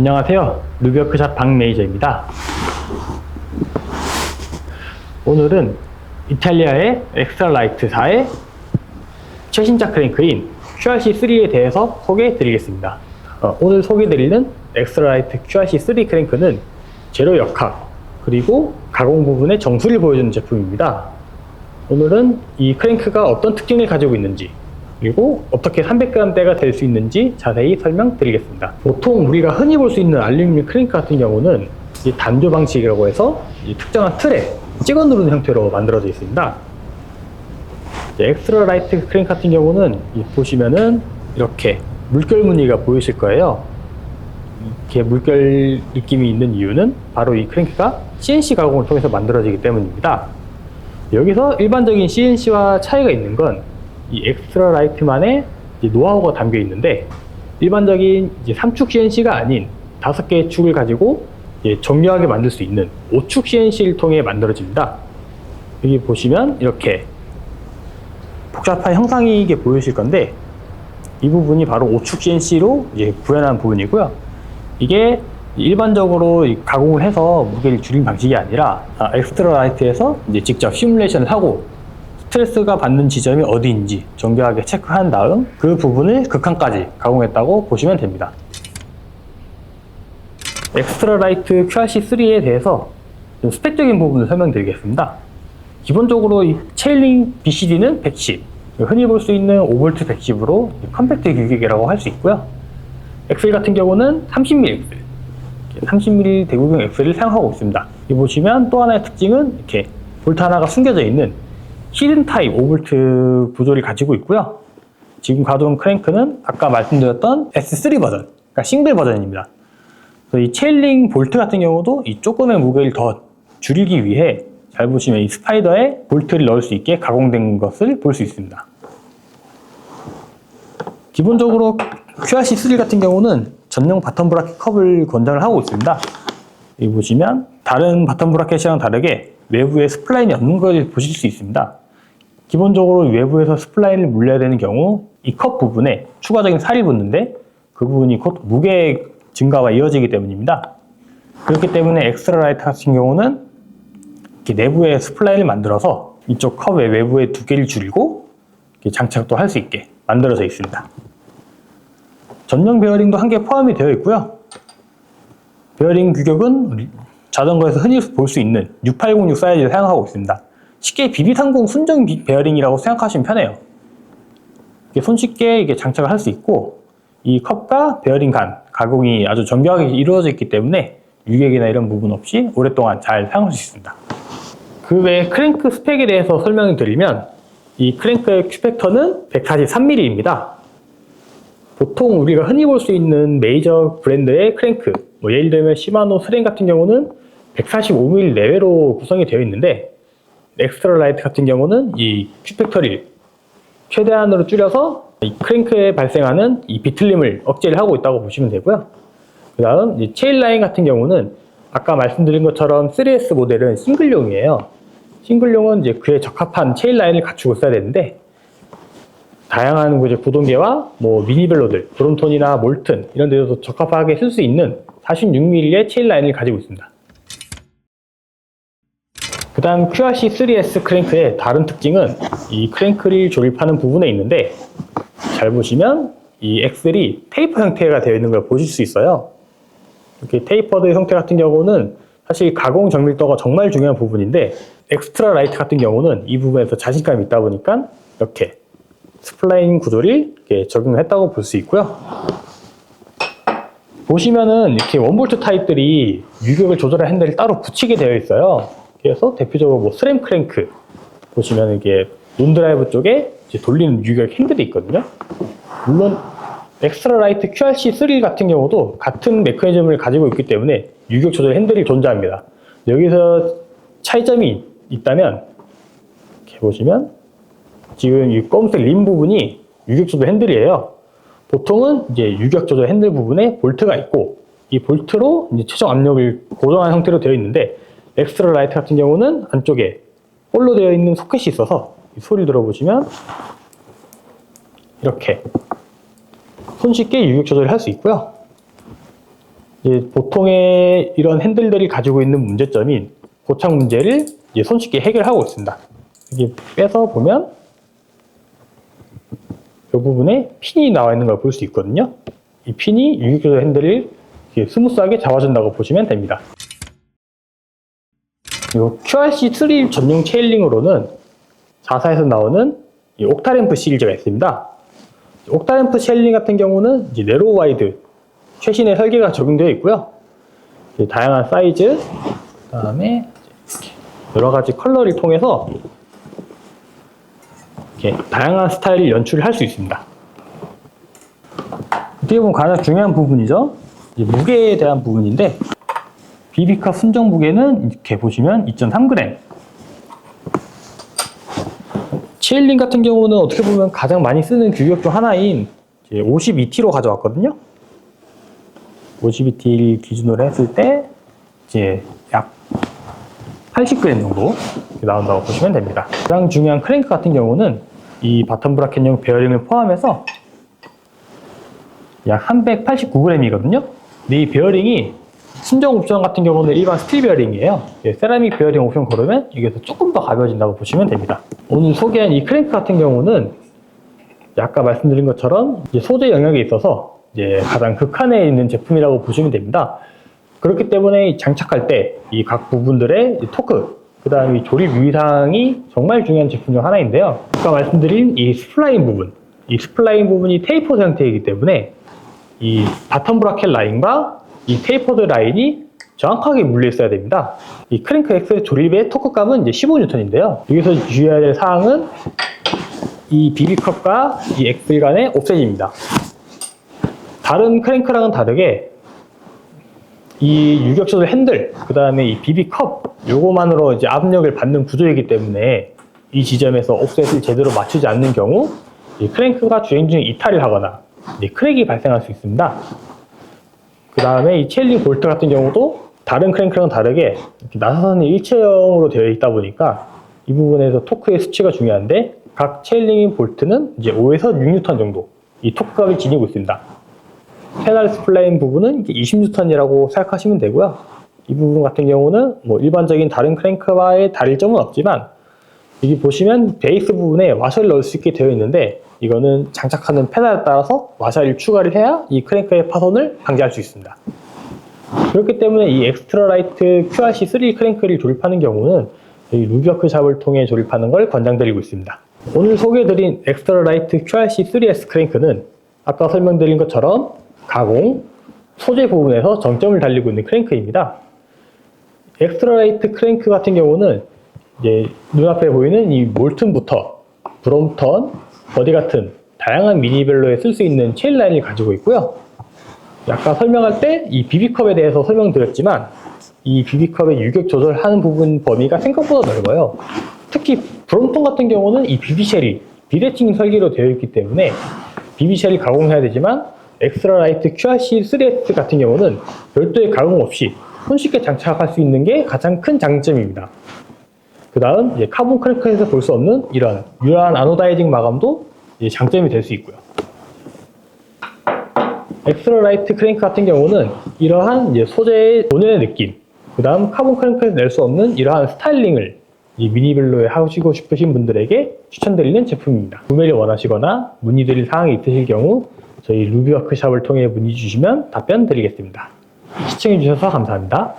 안녕하세요. 루비어크샵 박 매니저입니다. 오늘은 이탈리아의 엑스트라라이트4의 최신작 크랭크인 QRC3에 대해서 소개해 드리겠습니다. 어, 오늘 소개해 드리는 엑스트라라이트 QRC3 크랭크는 제로 역학 그리고 가공 부분의 정수를 보여주는 제품입니다. 오늘은 이 크랭크가 어떤 특징을 가지고 있는지 그리고 어떻게 300g대가 될 수 있는지 자세히 설명드리겠습니다. 보통 우리가 흔히 볼 수 있는 알루미늄 크랭크 같은 경우는 이 단조 방식이라고 해서 이 특정한 틀에 찍어 누르는 형태로 만들어져 있습니다. 엑스트라 라이트 크랭크 같은 경우는 이 보시면은 이렇게 물결 무늬가 보이실 거예요. 이렇게 물결 느낌이 있는 이유는 바로 이 크랭크가 CNC 가공을 통해서 만들어지기 때문입니다. 여기서 일반적인 CNC와 차이가 있는 건 이 엑스트라 라이트만의 노하우가 담겨 있는데 일반적인 이제 3축 CNC가 아닌 5개의 축을 가지고 정교하게 만들 수 있는 5축 CNC를 통해 만들어집니다. 여기 보시면 이렇게 복잡한 형상이 이게 보이실 건데 이 부분이 바로 5축 CNC로 구현한 부분이고요. 이게 일반적으로 이 가공을 해서 무게를 줄인 방식이 아니라 아, 엑스트라 라이트에서 이제 직접 시뮬레이션을 하고 스트레스가 받는 지점이 어디인지 정교하게 체크한 다음 그 부분을 극한까지 가공했다고 보시면 됩니다. 엑스트라 라이트 QRC3에 대해서 좀 스펙적인 부분을 설명드리겠습니다. 기본적으로 이 체일링 BCD는 110, 흔히 볼 수 있는 5V 110으로 컴팩트 규격이라고 할 수 있고요. 엑셀 같은 경우는 30mm 엑셀, 30mm 대구경 엑셀을 사용하고 있습니다. 여기 보시면 또 하나의 특징은 이렇게 볼트 하나가 숨겨져 있는 히든 타입 5V 구조를 가지고 있고요. 지금 가동 크랭크는 아까 말씀드렸던 S3 버전, 그러니까 싱글 버전입니다. 이 체일링 볼트 같은 경우도 이 조금의 무게를 더 줄이기 위해 잘 보시면 이 스파이더에 볼트를 넣을 수 있게 가공된 것을 볼 수 있습니다. 기본적으로 QRC3 같은 경우는 전용 바텀 브라켓 컵을 권장을 하고 있습니다. 여기 보시면 다른 바텀 브라켓이랑 다르게 외부에 스플라인이 없는 걸 보실 수 있습니다. 기본적으로 외부에서 스플라인을 물려야 되는 경우 이 컵 부분에 추가적인 살이 붙는데 그 부분이 곧 무게 증가와 이어지기 때문입니다. 그렇기 때문에 엑스트라 라이트 같은 경우는 이렇게 내부에 스플라인을 만들어서 이쪽 컵의 외부의 두께를 줄이고 장착도 할 수 있게 만들어져 있습니다. 전용 베어링도 한 개 포함이 되어 있고요. 베어링 규격은 자전거에서 흔히 볼 수 있는 6806 사이즈를 사용하고 있습니다. 쉽게 BB30 순정 비- 베어링이라고 생각하시면 편해요. 이게 손쉽게 이게 장착을 할 수 있고 이 컵과 베어링 간 가공이 아주 정교하게 이루어져 있기 때문에 유격이나 이런 부분 없이 오랫동안 잘 사용할 수 있습니다. 그 외에 크랭크 스펙에 대해서 설명을 드리면 이 크랭크의 큐팩터는 143mm입니다. 보통 우리가 흔히 볼 수 있는 메이저 브랜드의 크랭크, 뭐 예를 들면 시마노 스랭 같은 경우는 145mm 내외로 구성이 되어 있는데 엑스트라 라이트 같은 경우는 이 큐팩터를 최대한으로 줄여서 이 크랭크에 발생하는 이 비틀림을 억제를 하고 있다고 보시면 되고요. 그 다음 이 체일 라인 같은 경우는 아까 말씀드린 것처럼 3S 모델은 싱글용이에요. 싱글용은 이제 그에 적합한 체일 라인을 갖추고 있어야 되는데 다양한 이제 구동계와 뭐 미니벨로들, 브론톤이나 몰튼 이런 데서도 적합하게 쓸 수 있는 46mm의 체일 라인을 가지고 있습니다. 그 다음 QRC3S 크랭크의 다른 특징은 이 크랭크를 조립하는 부분에 있는데 잘 보시면 이 엑셀이 테이퍼 형태가 되어 있는 걸 보실 수 있어요. 이렇게 테이퍼드 형태 같은 경우는 사실 가공 정밀도가 정말 중요한 부분인데 엑스트라 라이트 같은 경우는 이 부분에서 자신감이 있다 보니까 이렇게 스플라인 구조를 이렇게 적용했다고 볼 수 있고요. 보시면은 이렇게 원볼트 타입들이 유격을 조절할 핸들을 따로 붙이게 되어 있어요. 그래서 대표적으로 뭐 스램 크랭크 보시면 이게 논드라이브 쪽에 이제 돌리는 유격 핸들이 있거든요. 물론 엑스트라 라이트 QRC3 같은 경우도 같은 메커니즘을 가지고 있기 때문에 유격 조절 핸들이 존재합니다. 여기서 차이점이 있다면 이렇게 보시면 지금 이 검은색 림 부분이 유격 조절 핸들이에요. 보통은 이제 유격 조절 핸들 부분에 볼트가 있고 이 볼트로 이제 최종 압력을 고정한 형태로 되어 있는데 엑스트라 라이트 같은 경우는 안쪽에 볼로 되어 있는 소켓이 있어서 이 소리 들어보시면 이렇게 손쉽게 유격 조절을 할 수 있고요. 보통의 이런 핸들들이 가지고 있는 문제점인 고착 문제를 손쉽게 해결하고 있습니다. 이게 빼서 보면 이 부분에 핀이 나와 있는 걸 볼 수 있거든요. 이 핀이 유격 조절 핸들을 이렇게 스무스하게 잡아준다고 보시면 됩니다. 그리고 QRC3 전용 체일링으로는 자사에서 나오는 이 옥타램프 시리즈가 있습니다. 옥타램프 체일링 같은 경우는 이제 네로 와이드 최신의 설계가 적용되어 있고요. 다양한 사이즈, 그다음에 여러 가지 컬러를 통해서 이렇게 다양한 스타일을 연출할 수 있습니다. 어떻게 보면 가장 중요한 부분이죠. 무게에 대한 부분인데 비비카 순정 무게는 이렇게 보시면 2.3g. 체일링 같은 경우는 어떻게 보면 가장 많이 쓰는 규격 중 하나인 52T로 가져왔거든요. 52T 기준으로 했을 때 이제 약 80g 정도 나온다고 보시면 됩니다. 가장 중요한 크랭크 같은 경우는 이 바텀 브라켓용 베어링을 포함해서 약 389g이거든요. 근데 이 베어링이 순정 옵션 같은 경우는 일반 스틸 베어링이에요. 예, 세라믹 베어링 옵션 고르면 이게서 조금 더 가벼워진다고 보시면 됩니다. 오늘 소개한 이 크랭크 같은 경우는 아까 말씀드린 것처럼 소재 영역에 있어서 가장 극한에 있는 제품이라고 보시면 됩니다. 그렇기 때문에 장착할 때 이 각 부분들의 이 토크, 그 다음에 조립 유의사항이 정말 중요한 제품 중 하나인데요. 아까 말씀드린 이 스플라인 부분, 이 스플라인 부분이 테이퍼 형태이기 때문에 이 바텀 브라켓 라인과 이 테이퍼드 라인이 정확하게 물려 있어야 됩니다. 이 크랭크 X 조립의 토크감은 이제 15N인데요. 여기서 주의해야 될 사항은 이 비비컵과 이 엑셀 간의 옵셋입니다. 다른 크랭크랑은 다르게 이 유격조절 핸들, 그 다음에 이 비비컵, 요거만으로 이제 압력을 받는 구조이기 때문에 이 지점에서 옵셋을 제대로 맞추지 않는 경우 이 크랭크가 주행 중에 이탈을 하거나 이 크랙이 발생할 수 있습니다. 그 다음에 이 체일링 볼트 같은 경우도 다른 크랭크랑은 다르게 나사선이 일체형으로 되어 있다 보니까 이 부분에서 토크의 수치가 중요한데 각 체일링 볼트는 이제 5에서 6N 정도 이 토크값을 지니고 있습니다. 페달 스플레인 부분은 20N이라고 생각하시면 되고요. 이 부분 같은 경우는 뭐 일반적인 다른 크랭크와의 다를 점은 없지만 여기 보시면 베이스 부분에 와셔를 넣을 수 있게 되어 있는데 이거는 장착하는 페달에 따라서 와셔를 추가를 해야 이 크랭크의 파손을 방지할 수 있습니다. 그렇기 때문에 이 엑스트라 라이트 QRC3 크랭크를 조립하는 경우는 이 루비어크 샵을 통해 조립하는 걸 권장드리고 있습니다. 오늘 소개해드린 엑스트라 라이트 QRC3S 크랭크는 아까 설명드린 것처럼 가공, 소재 부분에서 정점을 달리고 있는 크랭크입니다. 엑스트라 라이트 크랭크 같은 경우는 이제 눈앞에 보이는 이 몰튼부터 브롬턴, 버디 같은 다양한 미니벨로에 쓸 수 있는 체인 라인을 가지고 있고요. 아까 설명할 때 이 비비컵에 대해서 설명드렸지만 이 비비컵의 유격 조절하는 부분 범위가 생각보다 넓어요. 특히 브롬톤 같은 경우는 이 비비쉘이 비대칭 설계로 되어 있기 때문에 비비쉘이 가공해야 되지만 엑스트라 라이트 QRC3S 같은 경우는 별도의 가공 없이 손쉽게 장착할 수 있는 게 가장 큰 장점입니다. 그 다음 이제 카본 크랭크에서 볼 수 없는 이런 유라한 아노다이징 마감도 장점이 될 수 있고요. 엑스트라 라이트 크랭크 같은 경우는 이러한 소재의 본연의 느낌, 그 다음 카본 크랭크에서 낼 수 없는 이러한 스타일링을 이 미니벨로에 하시고 싶으신 분들에게 추천드리는 제품입니다. 구매를 원하시거나 문의드릴 사항이 있으실 경우 저희 루비워크샵을 통해 문의 주시면 답변 드리겠습니다. 시청해주셔서 감사합니다.